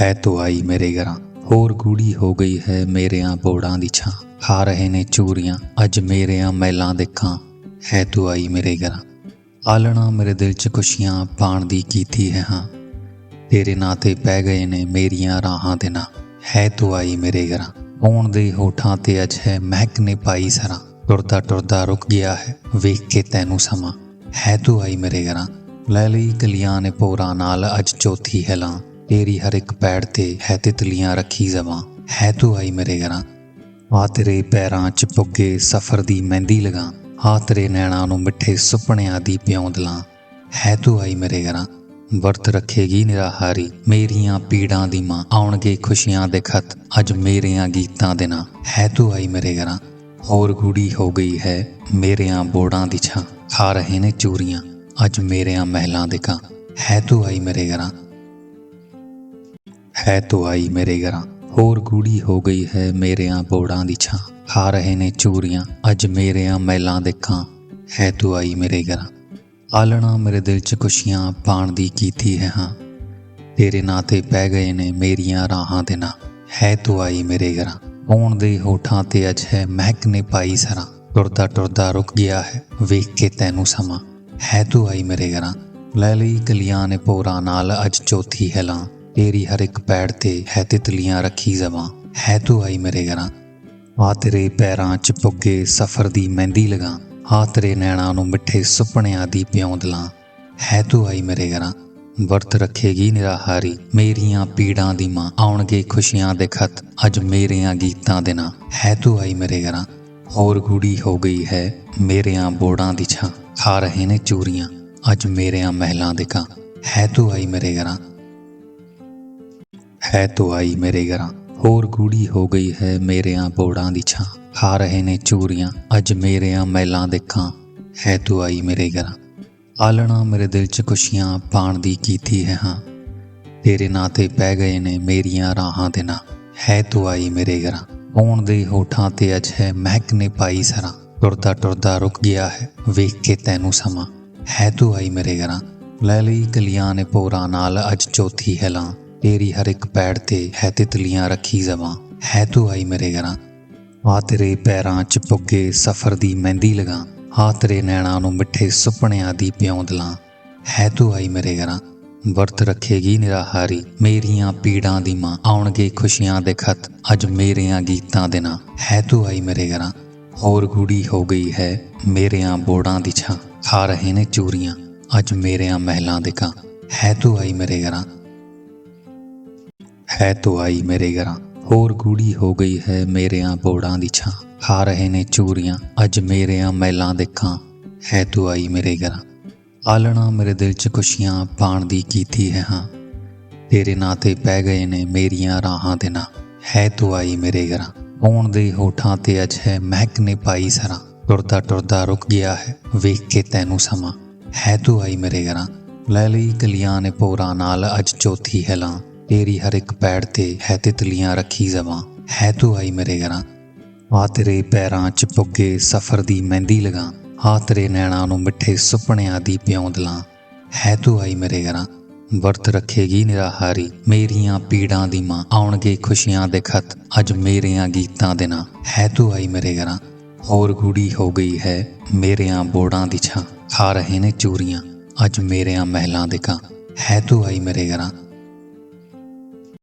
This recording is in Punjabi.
ਹੈ ਤੋ ਆਈ ਮੇਰੇ ਘਰਾਂ। ਹੋਰ ਗੂੜੀ ਹੋ ਗਈ ਹੈ ਮੇਰਿਆਂ ਬੋੜਾਂ ਦੀ ਛਾਂ। ਖਾ ਰਹੇ ਨੇ ਚੂਰੀਆਂ ਅੱਜ ਮੇਰਿਆਂ ਮਹਿਲਾਂ ਦੇਖਾਂ ਹੈ ਤੋ ਆਈ ਮੇਰੇ ਘਰਾਂ। ਆਲਣਾ ਮੇਰੇ ਦਿਲ 'ਚ ਖੁਸ਼ੀਆਂ ਪਾਣ ਦੀ ਕੀਤੀ ਹੈ ਹਾਂ। ਤੇਰੇ ਨਾਂ ਤੇ ਪੈ ਗਏ ਨੇ ਮੇਰੀਆਂ ਰਾਹਾਂ ਦੇ ਨਾਂ। ਹੈ ਤੋ ਆਈ ਮੇਰੇ ਘਰਾਂ। ਆਉਣ ਦੇ ਹੋਠਾਂ ਤੇ ਅੱਜ ਹੈ ਮਹਿਕ ਨੇ ਪਾਈ ਸਰਾਂ। ਟੁਰਦਾ ਟੁਰਦਾ ਰੁਕ ਗਿਆ ਹੈ, ਵੇਖ ਕੇ ਤੈਨੂੰ ਸਮਾਂ। ਹੈ ਤੋ ਆਈ ਮੇਰੇ ਘਰਾਂ। ਲੈ ਲਈ ਕਲੀਆਂ ਨੇ ਪੋਰਾ ਨਾਲ ਅੱਜ ਚੌਥੀ ਹੈਲਾਂ। ਤੇਰੀ ਹਰ ਇੱਕ ਪੈੜ ਤੇ ਹੈ ਤਿਤਲੀਆਂ ਰੱਖੀ ਜ਼ਬਾਂ ਹੈ ਤੂੰ ਆਈ ਮੇਰੇ ਘਰਾਂ। ਆ ਤੇਰੇ ਪੈਰਾਂ 'ਚ ਪੁੱਗੇ ਸਫ਼ਰ ਦੀ ਮਹਿੰਦੀ ਲਗਾ। ਆ ਤੇਰੇ ਨੈਣਾਂ ਨੂੰ ਮਿੱਠੇ ਸੁਪਨਿਆਂ ਦੀ ਪਿਉਂਦ ਲਾਂ ਹੈ ਤੂੰ ਆਈ ਮੇਰੇ ਘਰਾਂ। ਵਰਤ ਰੱਖੇਗੀ ਨਿਰਾਹਾਰੀ। ਮੇਰੀਆਂ ਪੀੜਾਂ ਦੀ ਮਾਂ। ਆਉਣਗੇ ਖੁਸ਼ੀਆਂ ਦੇ ਖਤ। ਅੱਜ ਮੇਰੀਆਂ ਗੀਤਾਂ ਦੇ ਨਾਂ। ਹੈ ਤੂੰ ਆਈ ਮੇਰੇ ਘਰਾਂ। ਹੋਰ ਗੂੜੀ ਹੋ ਗਈ ਹੈ ਮੇਰਿਆਂ ਬੋੜਾਂ ਦੀ ਛਾਂ। ਖਾ ਰਹੇ ਨੇ ਚੂਰੀਆਂ। ਅੱਜ ਮੇਰਿਆਂ ਮਹਿਲਾਂ ਦੇ ਕਾਂ। ਹੈ ਤੂੰ ਆਈ ਮੇਰੇ ਘਰਾਂ। ਹੈ ਤੋ ਆਈ ਮੇਰੇ ਘਰਾਂ। ਹੋਰ ਗੂੜੀ ਹੋ ਗਈ ਹੈ ਮੇਰਿਆਂ ਬੋੜਾਂ ਦੀ ਛਾਂ। ਖਾ ਰਹੇ ਨੇ ਚੂਰੀਆਂ, ਅੱਜ ਮੇਰਿਆਂ ਮਹਿਲਾਂ ਦੇਖਾਂ ਹੈ ਤੋ ਆਈ ਮੇਰੇ ਘਰਾਂ। ਆਲਣਾ ਮੇਰੇ ਦਿਲ 'ਚ ਖੁਸ਼ੀਆਂ ਪਾਣ ਦੀ ਕੀਤੀ ਹੈ ਹਾਂ। ਤੇਰੇ ਨਾਂ ਤੇ ਪੈ ਗਏ ਨੇ ਮੇਰੀਆਂ ਰਾਹਾਂ ਦੇ ਨਾਂ। ਹੈ ਤੋ ਆਈ ਮੇਰੇ ਘਰਾਂ। ਆਉਣ ਦੇ ਹੋਠਾਂ ਤੇ ਅੱਜ ਹੈ ਮਹਿਕ ਨੇ ਪਾਈ ਸਰਾਂ। ਟੁਰਦਾ ਟੁਰਦਾ ਰੁਕ ਗਿਆ ਹੈ ਵੇਖ ਕੇ ਤੈਨੂੰ ਸਮਾਂ। ਹੈ ਤੂੰ ਆਈ ਮੇਰੇ ਘਰਾਂ। ਲੈ ਲਈ ਕਲੀਆਂ ਨੇ ਪੋਰਾ ਨਾਲ ਅੱਜ ਚੌਥੀ ਹੈਲਾਂ। ਤੇਰੀ ਹਰ ਇੱਕ ਪੈੜ ਤੇ ਹੈ ਤਿਤਲੀਆਂ ਰੱਖੀ ਜ਼ਬਾਂ ਹੈ ਤੂੰ ਆਈ ਮੇਰੇ ਘਰਾਂ। ਆ ਤੇਰੇ ਪੈਰਾਂ 'ਚ ਪੁੱਗੇ ਸਫ਼ਰ ਦੀ ਮਹਿੰਦੀ ਲਗਾ। ਆ ਤੇਰੇ ਨੈਣਾਂ ਨੂੰ ਮਿੱਠੇ ਸੁਪਨਿਆਂ ਦੀ ਪਿਉਂਦ ਲਾਂ। ਹੈ ਤੂੰ ਆਈ ਮੇਰੇ ਘਰਾਂ। ਵਰਤ ਰੱਖੇਗੀ ਨਿਰਾਹਾਰੀ ਮੇਰੀਆਂ ਪੀੜਾਂ ਦੀ ਮਾਂ। ਆਉਣਗੇ ਖੁਸ਼ੀਆਂ ਦੇ ਖਤ ਅੱਜ ਮੇਰਿਆਂ ਗੀਤਾਂ ਦੇ ਨਾਂ। ਹੈ ਤੂੰ ਆਈ ਮੇਰੇ ਘਰਾਂ। ਹੋਰ ਗੂੜੀ ਹੋ ਗਈ ਹੈ ਮੇਰਿਆਂ ਬੋੜਾਂ ਦੀ ਛਾਂ। ਖਾ ਰਹੇ ਨੇ ਚੂਰੀਆਂ ਅੱਜ ਮੇਰਿਆਂ ਮਹਿਲਾਂ ਦੇ ਕਾਂ। ਹੈ ਤੂੰ ਆਈ ਮੇਰੇ ਘਰਾਂ। ਹੈ ਤੋ ਆਈ ਮੇਰੇ ਘਰਾਂ, ਹੋਰ ਗੂੜੀ ਹੋ ਗਈ ਹੈ ਮੇਰਿਆਂ ਬੋੜਾਂ ਦੀ ਛਾਂ। ਖਾ ਰਹੇ ਨੇ ਚੂਰੀਆਂ, ਅੱਜ ਮੇਰਿਆਂ ਮਹਿਲਾਂ ਦੇਖਾਂ ਹੈ ਤੋ ਆਈ ਮੇਰੇ ਘਰਾਂ, ਆਲਣਾ ਮੇਰੇ ਦਿਲ 'ਚ ਖੁਸ਼ੀਆਂ ਪਾਣ ਦੀ ਕੀਤੀ ਹੈ ਹਾਂ। ਤੇਰੇ ਨਾਂ ਤੇ ਪੈ ਗਏ ਨੇ ਮੇਰੀਆਂ ਰਾਹਾਂ ਦੇ ਨਾਂ। ਹੈ ਤੋ ਆਈ ਮੇਰੇ ਘਰਾਂ, ਆਉਣ ਦੇ ਹੋਠਾਂ ਤੇ ਅੱਜ ਹੈ ਮਹਿਕ ਨੇ ਪਾਈ ਸਰਾਂ। ਟੁਰਦਾ ਟੁਰਦਾ ਰੁਕ ਗਿਆ ਹੈ, ਵੇਖ ਕੇ ਤੈਨੂੰ ਸਮਾਂ। ਹੈ ਤੂੰ ਆਈ ਮੇਰੇ ਘਰਾਂ, ਲੈ ਲਈ ਕਲੀਆਂ ਨੇ ਪੋਰਾ ਨਾਲ ਅੱਜ ਚੌਥੀ ਹੈਲਾਂ। ਤੇਰੀ ਹਰ ਇੱਕ ਪੈੜ ਤੇ ਹੈ ਤਿਤਲੀਆਂ ਰੱਖੀ ਜ਼ਬਾਂ ਹੈ ਤੂੰ ਆਈ ਮੇਰੇ ਘਰਾਂ। ਆ ਤੇਰੇ ਪੈਰਾਂ 'ਚ ਪੁੱਗੇ ਸਫ਼ਰ ਦੀ ਮਹਿੰਦੀ ਲਗਾ। ਆ ਤੇਰੇ ਨੈਣਾਂ ਨੂੰ ਮਿੱਠੇ ਸੁਪਨਿਆਂ ਦੀ ਪਿਉਂਦ ਲਾਂ ਹੈ ਤੂੰ ਆਈ ਮੇਰੇ ਘਰਾਂ। ਵਰਤ ਰੱਖੇਗੀ ਨਿਰਾਹਾਰੀ। ਮੇਰੀਆਂ ਪੀੜਾਂ ਦੀ ਮਾਂ ਆਉਣਗੇ ਖੁਸ਼ੀਆਂ ਦੇ ਖਤ। ਅੱਜ ਮੇਰਿਆਂ ਗੀਤਾਂ ਦੇ ਨਾਂ। ਹੈ ਤੂੰ ਆਈ ਮੇਰੇ ਘਰਾਂ। ਹੋਰ ਗੂੜੀ ਹੋ ਗਈ ਹੈ ਮੇਰਿਆਂ ਬੋੜਾਂ ਦੀ ਛਾਂ। ਖਾ ਰਹੇ ਨੇ ਚੂਰੀਆਂ। ਅੱਜ ਮੇਰਿਆਂ ਮਹਿਲਾਂ ਦੇ ਕਾਂ। ਹੈ ਤੂੰ ਆਈ ਮੇਰੇ ਘਰਾਂ। ਹੈ ਤੋ ਆਈ ਮੇਰੇ ਘਰਾਂ। ਹੋਰ ਗੂੜੀ ਹੋ ਗਈ ਹੈ ਮੇਰਿਆਂ ਬੋੜਾਂ ਦੀ ਛਾਂ। ਖਾ ਰਹੇ ਨੇ ਚੂਰੀਆਂ ਅੱਜ ਮੇਰਿਆਂ ਮਹਿਲਾਂ ਦੇਖਾਂ ਹੈ ਤੋ ਆਈ ਮੇਰੇ ਘਰਾਂ। ਆਲਣਾ ਮੇਰੇ ਦਿਲ 'ਚ ਖੁਸ਼ੀਆਂ ਪਾਣ ਦੀ ਕੀਤੀ ਹੈ ਹਾਂ। ਤੇਰੇ ਨਾਂ ਤੇ ਪੈ ਗਏ ਨੇ ਮੇਰੀਆਂ ਰਾਹਾਂ ਦੇ ਨਾਂ। ਹੈ ਤੋ ਆਈ ਮੇਰੇ ਘਰਾਂ। ਹੋਣ ਦੇ ਹੋਠਾਂ ਤੇ ਅੱਜ ਹੈ ਮਹਿਕ ਨੇ ਪਾਈ ਸਰਾਂ। ਟੁਰਦਾ ਟੁਰਦਾ ਰੁਕ ਗਿਆ ਹੈ, ਵੇਖ ਕੇ ਤੈਨੂੰ ਸਮਾਂ। ਹੈ ਤੋ ਆਈ ਮੇਰੇ ਘਰਾਂ। ਲੈ ਲਈ ਕਲੀਆਂ ਨੇ ਪੋਰਾ ਨਾਲ ਅੱਜ ਚੌਥੀ ਹੈਲਾਂ। ਤੇਰੀ ਹਰ ਇੱਕ ਪੈੜ ਤੇ ਹੈ ਤਿਤਲੀਆਂ ਰੱਖੀ ਜ਼ਬਾਂ ਹੈ ਤੂੰ ਆਈ ਮੇਰੇ ਘਰਾਂ। ਆ ਤੇਰੇ ਪੈਰਾਂ 'ਚ ਪੁੱਗੇ ਸਫ਼ਰ ਦੀ ਮਹਿੰਦੀ ਲਗਾ। ਆ ਤੇਰੇ ਨੈਣਾਂ ਨੂੰ ਮਿੱਠੇ ਸੁਪਨਿਆਂ ਦੀ ਪਿਉਂਦ ਲਾਂ ਹੈ ਤੂੰ ਆਈ ਮੇਰੇ ਘਰਾਂ। ਵਰਤ ਰੱਖੇਗੀ ਨਿਰਾਹਾਰੀ। ਮੇਰੀਆਂ ਪੀੜਾਂ ਦੀ ਮਾਂ। ਆਉਣਗੇ ਖੁਸ਼ੀਆਂ ਦੇ ਖਤ। ਅੱਜ ਮੇਰੀਆਂ ਗੀਤਾਂ ਦੇ ਨਾਂ। ਹੈ ਤੂੰ ਆਈ ਮੇਰੇ ਘਰਾਂ। ਹੋਰ ਗੂੜੀ ਹੋ ਗਈ ਹੈ ਮੇਰਿਆਂ ਬੋੜਾਂ ਦੀ ਛਾਂ। ਖਾ ਰਹੇ ਨੇ ਚੂਰੀਆਂ। ਅੱਜ ਮੇਰਿਆਂ ਮਹਿਲਾਂ ਦੇ ਕਾਂ। ਹੈ ਤੂੰ ਆਈ ਮੇਰੇ ਘਰਾਂ।